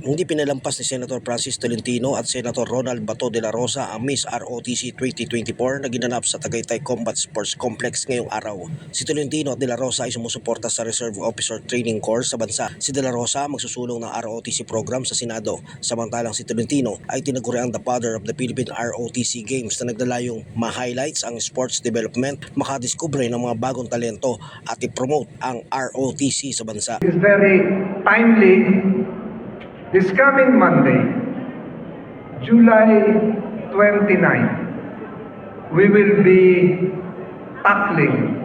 Hindi pinalampas ni Senator Francis Tolentino at Senator Ronald Bato de la Rosa ang Miss ROTC 2024 na ginanap sa Tagaytay Combat Sports Complex ngayong araw. Si Tolentino at de la Rosa ay sumusuporta sa Reserve Officer Training Course sa bansa. Si de la Rosa magsusulong ng ROTC program sa Senado. Samantalang si Tolentino ay tinaguriang the father of the Philippine ROTC Games na nagdalayong ma-highlights ang sports development, makadiskubre ng mga bagong talento at i-promote ang ROTC sa bansa. is very timely. This coming Monday, July 29, we will be tackling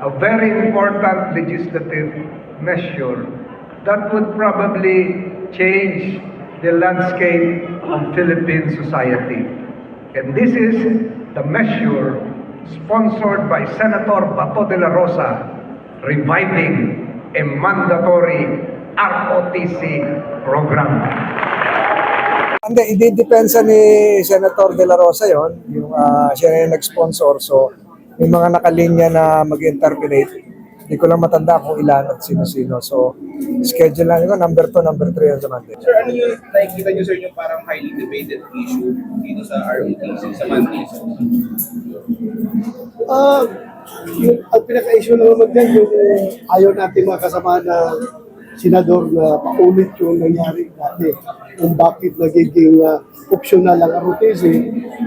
a very important legislative measure that would probably change the landscape of Philippine society. And this is the measure sponsored by Senator Bato de la Rosa reviving a mandatory ROTC program. Hindi, ididepensa ni Senator De La Rosa yon yung ah, siya yung nag-sponsor. So, may mga nakalinya na mag-interpolate. Hindi ko lang matanda kung ilan at sino-sino. So, schedule lang ko, number 2, number 3 on sa Monday. Sir, ano yung nakikita niyo sir yung parang highly debated issue dito sa ROTC sa monthly? Ah, yung, ang pinaka-issue na naman dyan, yung ayaw natin mga kasama na senador na paulit yung nangyari dati. Kung bakit nagiging uh, optional ang ROTC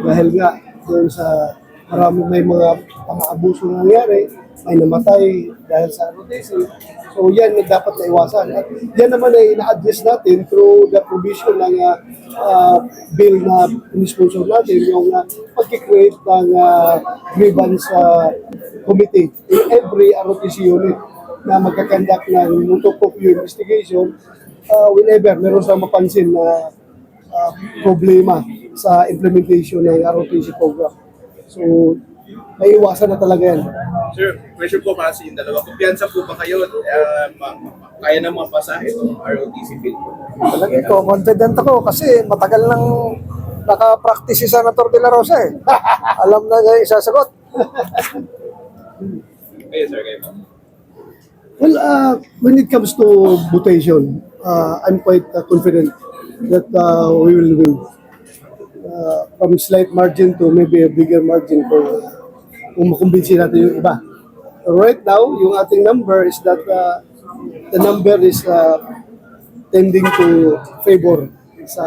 dahil nga doon sa marami may mga pang-abuso na nangyari, may namatay dahil sa ROTC. So yan na dapat naiwasan. At yan naman ay na-address natin through the provision ng uh, bill na sponsor natin, yung uh, pag-create ng uh, grievance uh, committee in every ROTC unit na magkakandak ng multi-copy investigation uh, whenever meron sa mapansin na uh, problema sa implementation ng ROTC program. So, may iwasan na talaga yan. Sir, question po para sa yung dalawa. Kumpiyansa po ba kayo uh, kaya na mapasa itong ROTC bill? Talaga ko, confident ako kasi matagal nang naka-practice si Senator De La Rosa eh. Alam na niya yung sasagot. Kayo sir, kayo po. Well, uh, when it comes to votation, uh, I'm quite uh, confident that uh, we will win. Uh, from slight margin to maybe a bigger margin kung, kung makumbinsi natin yung iba. Right now, yung ating number is that uh, the number is uh, tending to favor sa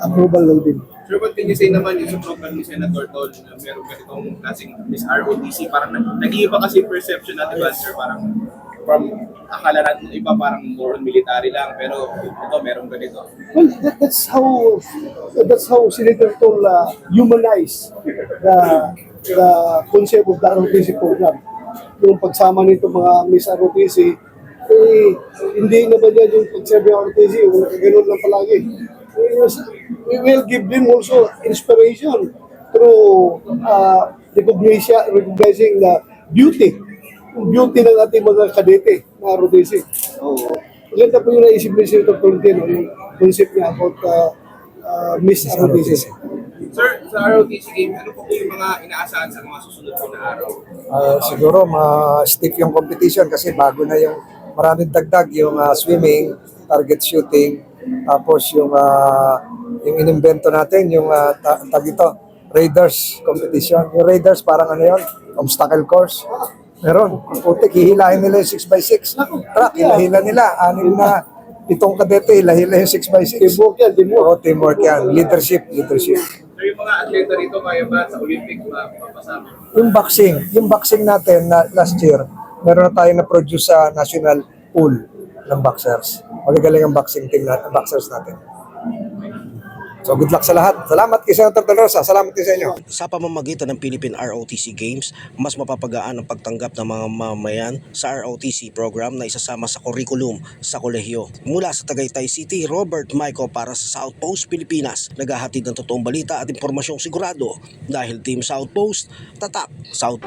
approval ng bill. Sir, what can you say naman yung sa program ni Senator Tol na meron ganitong klaseng Miss ROTC? Parang nag- nag-iiba kasi perception natin ba, sir? Parang from akala natin iba parang more on military lang pero ito meron ganito. Well, that, that's how that's how Senator Tol uh, humanize the the concept of the ROTC program. Yung pagsama nito mga Miss ROTC, eh, hindi naman yan yung pagsabi ng ROTC, yung nakaganon lang palagi. We will give them also inspiration through uh, recognition, recognizing the beauty beauty ng ating mga kadete na ROTC. So, maganda po yung naisip ni Senator Tolentino, yung concept niya about uh, uh, Miss ROTC. Sir, sa ROTC game, ano po po yung mga inaasahan sa mga susunod po na araw? Ah, siguro ma-stiff yung competition kasi bago na yung maraming dagdag yung ah, swimming, target shooting, tapos yung ah, yung inimbento natin yung uh, ta- tag ito, Raiders competition. Yung Raiders parang ano yun, obstacle course. Meron, putik, hihilahin nila yung 6x6. Track, hilahila nila. Anim na itong kadete, hilahila yung 6x6. Teamwork yan, teamwork. Oo, teamwork yan. Leadership, leadership. Sir, yung mga atleta rito kaya ba sa Olympic ma- mapasama? Yung boxing, yung boxing natin na last year, meron na tayo na-produce sa national pool ng boxers. Magagaling ang boxing team natin, boxers natin. So good luck sa lahat. Salamat kay Senator De La Rosa. Salamat din sa inyo. Sa pamamagitan ng Philippine ROTC Games, mas mapapagaan ang pagtanggap ng mga mamamayan sa ROTC program na isasama sa curriculum sa kolehiyo. Mula sa Tagaytay City, Robert Maico para sa South Post Pilipinas. Naghahatid ng totoong balita at impormasyong sigurado dahil Team South Post, tatak South.